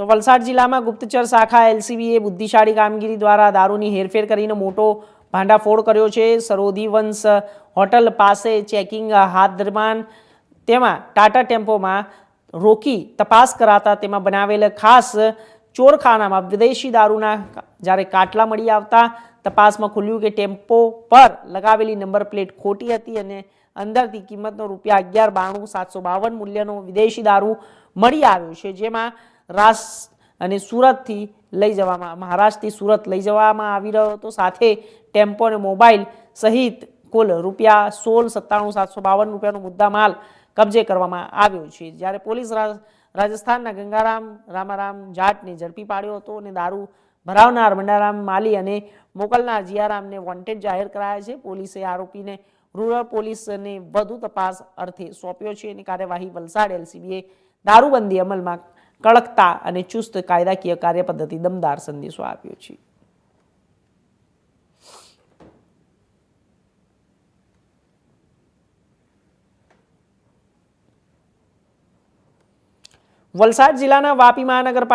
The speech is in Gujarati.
તો વલસાડ જિલ્લામાં ગુપ્તચર શાખા એલસીબીએ બુદ્ધિશાળી કામગીરી દ્વારા દારૂની હેરફેર કરીને મોટો ભાંડાફોડ કર્યો છે. સરોદી વંશ હોટલ પાસે ચેકિંગ હાથ દરમિયાન તેમાં ટાટા ટેમ્પોમાં રોકી તપાસ કરાતા તેમાં બનાવેલ ખાસ ચોરખાનામાં વિદેશી દારૂના જ્યારે કાટલા મળી આવતા તપાસમાં ખુલ્યું કે ટેમ્પો પર લગાવેલી નંબર પ્લેટ ખોટી હતી અને અંદરથી કિંમતનો રૂપિયા અગિયાર બાણું સાતસો બાવન મૂલ્યનો વિદેશી દારૂ મળી આવ્યો છે. જેમાં રાસ અને સુરતથી લઈ જવામાં, મહારાષ્ટ્રથી સુરત લઈ જવામાં આવી રહ્યો હતો. સાથે ટેમ્પો અને મોબાઈલ સહિત કુલ રૂપિયા સોળ સત્તાણું સાતસો બાવન રૂપિયાનો મુદ્દા માલ કબજે કરવામાં આવ્યો છે. જ્યારે પોલીસ રાજસ્થાનના ગંગારામ, રામારામ જાટને ઝડપી પાડ્યો હતો અને દારૂ ભરાવનાર મંડારામ માલી અને મોકલનાર જીયારામને વોન્ટેડ જાહેર કરાયા છે. પોલીસે આરોપીને રૂરલ પોલીસને વધુ તપાસ અર્થે સોંપ્યો છે અને કાર્યવાહી વલસાડ એલસીબીએ દારૂબંધી અમલમાં કડકતા અને ચુસ્ત કાયદાકીય કાર્યપદ્ધતિ દમદાર સંદેશો આપ્યો છે. વલસાડ જિલ્લાના વાપી મહાનગરપાલિકા